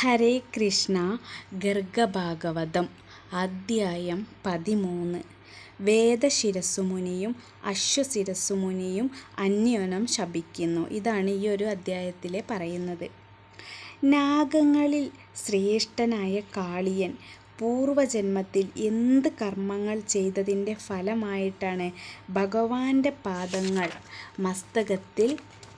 ഹരേ കൃഷ്ണ ഗർഗഭാഗവതം അദ്ധ്യായം പതിമൂന്ന്. വേദശിരസുമുനിയും അശ്വശിരസുമുനിയും അന്യോനം ശപിക്കുന്നു. ഇതാണ് ഈ ഒരു അദ്ധ്യായത്തിൽ പറയുന്നത്. നാഗങ്ങളിൽ ശ്രേഷ്ഠനായ കാളിയൻ പൂർവജന്മത്തിൽ എന്ത് കർമ്മങ്ങൾ ചെയ്തതിന്റെ ഫലമായിട്ടാണ് ഭഗവാന്റെ പാദങ്ങൾ മസ്തകത്തിൽ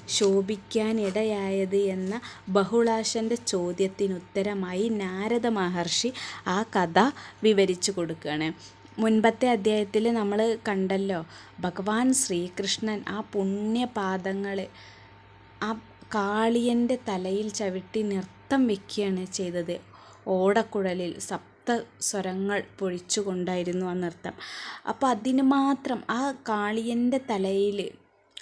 ശോഭിക്കാനിടയായത് എന്ന ബഹുളാശന്റെ ചോദ്യത്തിനുത്തരമായി നാരദ മഹർഷി ആ കഥ വിവരിച്ചു കൊടുക്കുകയാണ്. മുൻപത്തെ അധ്യായത്തിൽ നമ്മൾ കണ്ടല്ലോ ഭഗവാൻ ശ്രീകൃഷ്ണൻ ആ പുണ്യപാദങ്ങൾ ആ കാളിയന്റെ തലയിൽ ചവിട്ടി നൃത്തം വെക്കുകയാണ് ചെയ്തത്. ഓടക്കുഴലിൽ സപ്ത സ്വരങ്ങൾ പൊഴിച്ചുകൊണ്ടായിരുന്നു ആ നൃത്തം. അപ്പോൾ അതിന് മാത്രം ആ കാളിയന്റെ തലയിൽ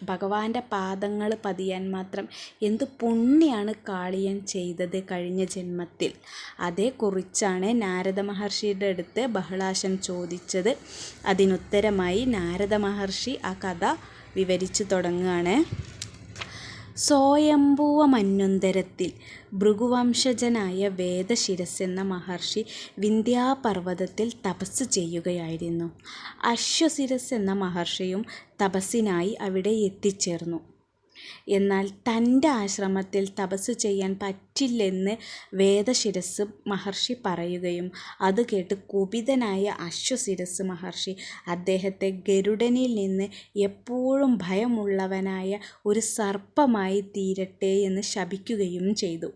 ഭഗവാന്റെ പാദങ്ങൾ പതിയാൻ മാത്രം എന്ത് പുണ്യാണ് കാളിയൻ ചെയ്തത് കഴിഞ്ഞ ജന്മത്തിൽ. അതേക്കുറിച്ചാണ് നാരദ മഹർഷിയുടെ അടുത്ത് ബഹളാശൻ ചോദിച്ചത്. അതിനുത്തരമായി നാരദ മഹർഷി ആ കഥ വിവരിച്ചു തുടങ്ങുകയാണ്. സ്വയംഭൂവ മന്വന്തരത്തിൽ ഭൃഗുവംശജനായ വേദശിരസ് എന്ന മഹർഷി വിന്ധ്യാപർവതത്തിൽ തപസ് ചെയ്യുകയായിരുന്നു. അശ്വശിരസ് എന്ന മഹർഷിയും തപസ്സിനായി അവിടെ എത്തിച്ചേർന്നു. എന്നാൽ തന്റെ ആശ്രമത്തിൽ തപസ് ചെയ്യാൻ പറ്റില്ലെന്ന് വേദശിരസ് മഹർഷി പറയുകയും അത് കേട്ട് കുപിതനായ അശ്വശിരസ് മഹർഷി അദ്ദേഹത്തെ ഗരുഡനിൽ നിന്ന് എപ്പോഴും ഭയമുള്ളവനായ ഒരു സർപ്പമായി തീരട്ടെ എന്ന് ശപിക്കുകയും ചെയ്തു.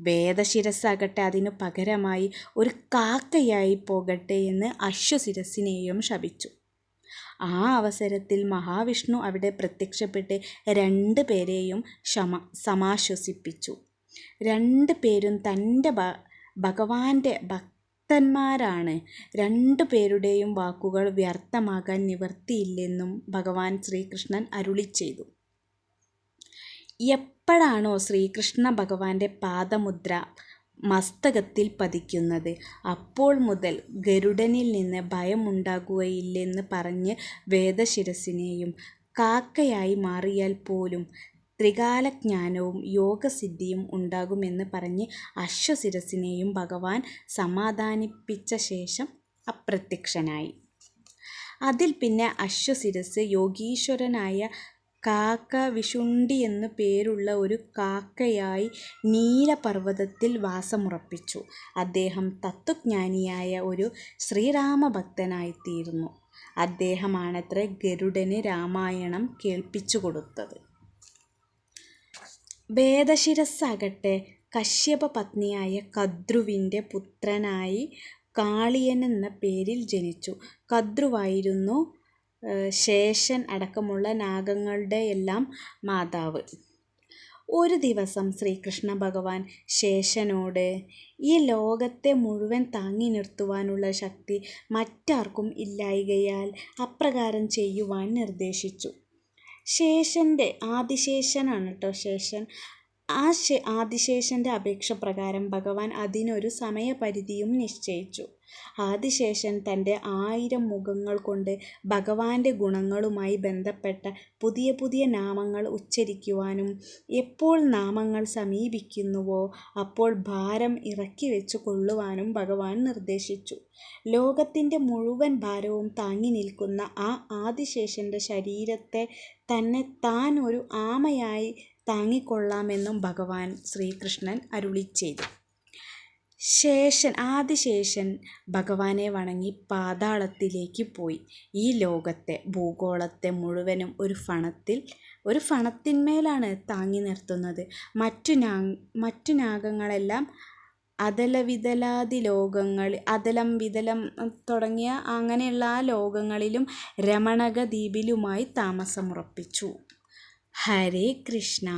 വേദശിരസ്സാകട്ടെ അതിനു പകരമായി ഒരു കാക്കയായി പോകട്ടെ എന്ന് അശ്വശിരസിനെയും ശപിച്ചു. ആ അവസരത്തിൽ മഹാവിഷ്ണു അവിടെ പ്രത്യക്ഷപ്പെട്ട് രണ്ട് പേരെയും ക്ഷമ സമാശ്വസിപ്പിച്ചു. രണ്ട് പേരും തന്റെ ഭ ഭഗവാന്റെ ഭക്തന്മാരാണ്. രണ്ടു പേരുടെയും വാക്കുകൾ വ്യർത്ഥമാകാൻ നിവർത്തിയില്ലെന്നും ഭഗവാൻ ശ്രീകൃഷ്ണൻ അരുളി ചെയ്തു. എപ്പോഴാണോ ശ്രീകൃഷ്ണ ഭഗവാന്റെ പാദമുദ്ര മസ്തകത്തിൽ പതിക്കുന്നത്. അപ്പോൾ മുതൽ ഗരുഡനിൽ നിന്ന് ഭയമുണ്ടാകുകയില്ലെന്ന് പറഞ്ഞ് വേദശിരസിനെയും കാക്കയായി മാറിയാൽ പോലും ത്രികാലജ്ഞാനവും യോഗസിദ്ധിയും ഉണ്ടാകുമെന്ന് പറഞ്ഞ് അശ്വശിരസിനെയും ഭഗവാൻ സമാധാനിപ്പിച്ച ശേഷം അപ്രത്യക്ഷനായി. അതിൽ പിന്നെ അശ്വശിരസ് യോഗീശ്വരനായ കാക്ക വിശുണ്ടി എന്നു പേരുള്ള ഒരു കാക്കയായി നീലപർവതത്തിൽ വാസമുറപ്പിച്ചു. അദ്ദേഹം തത്വജ്ഞാനിയായ ഒരു ശ്രീരാമഭക്തനായിത്തീർന്നു അദ്ദേഹമാണത്ര ഗരുഡന് രാമായണം കേൾപ്പിച്ചു കൊടുത്തത് വേദശിരസ്സാകട്ടെ കശ്യപ പത്നിയായ കദ്രുവിന്റെ പുത്രനായി കാളിയൻ എന്ന പേരിൽ ജനിച്ചു. കദ്രുവായിരുന്നു ശേഷൻ അടക്കമുള്ള നാഗങ്ങളുടെ എല്ലാം മാതാവ്. ഒരു ദിവസം ശ്രീകൃഷ്ണ ഭഗവാൻ ശേഷനോട് ഈ ലോകത്തെ മുഴുവൻ താങ്ങി നിർത്തുവാനുള്ള ശക്തി മറ്റാർക്കും ഇല്ലായികയാൽ അപ്രകാരം ചെയ്യുവാൻ നിർദ്ദേശിച്ചു. ശേഷന്റെ ആദിശേഷനാണ് കേട്ടോ ശേഷൻ. ആ ആദിശേഷന്റെ അപേക്ഷ പ്രകാരം ഭഗവാൻ അതിനൊരു സമയപരിധിയും നിശ്ചയിച്ചു. ആദിശേഷൻ തന്റെ ആയിരം മുഖങ്ങൾ കൊണ്ട് ഭഗവാന്റെ ഗുണങ്ങളുമായി ബന്ധപ്പെട്ട പുതിയ പുതിയ നാമങ്ങൾ ഉച്ചരിക്കുവാനും എപ്പോൾ നാമങ്ങൾ സമീപിക്കുന്നുവോ അപ്പോൾ ഭാരം ഇറക്കി വെച്ചു കൊള്ളുവാനും ഭഗവാൻ നിർദ്ദേശിച്ചു. ലോകത്തിന്റെ മുഴുവൻ ഭാരവും താങ്ങി നിൽക്കുന്ന ആ ആദിശേഷന്റെ ശരീരത്തെ തന്നെ താൻ ഒരു ആമയായി താങ്ങിക്കൊള്ളാമെന്നും ഭഗവാൻ ശ്രീകൃഷ്ണൻ അരുളി ചെയ്തു ശേഷൻ ആദിശേഷൻ ഭഗവാനെ വണങ്ങി പാതാളത്തിലേക്ക് പോയി. ഈ ലോകത്തെ ഭൂഗോളത്തെ മുഴുവനും ഒരു ഫണത്തിൽ ഒരു ഫണത്തിന്മേലാണ് താങ്ങി നിർത്തുന്നത്. മറ്റു നാ മറ്റു നാഗങ്ങളെല്ലാം അതലവിതലാദി ലോകങ്ങൾ അതലം വിതലം തുടങ്ങിയ അങ്ങനെയുള്ള ആ ലോകങ്ങളിലും രമണക ദ്വീപിലുമായി താമസമുറപ്പിച്ചു. ഹരേ കൃഷ്ണ.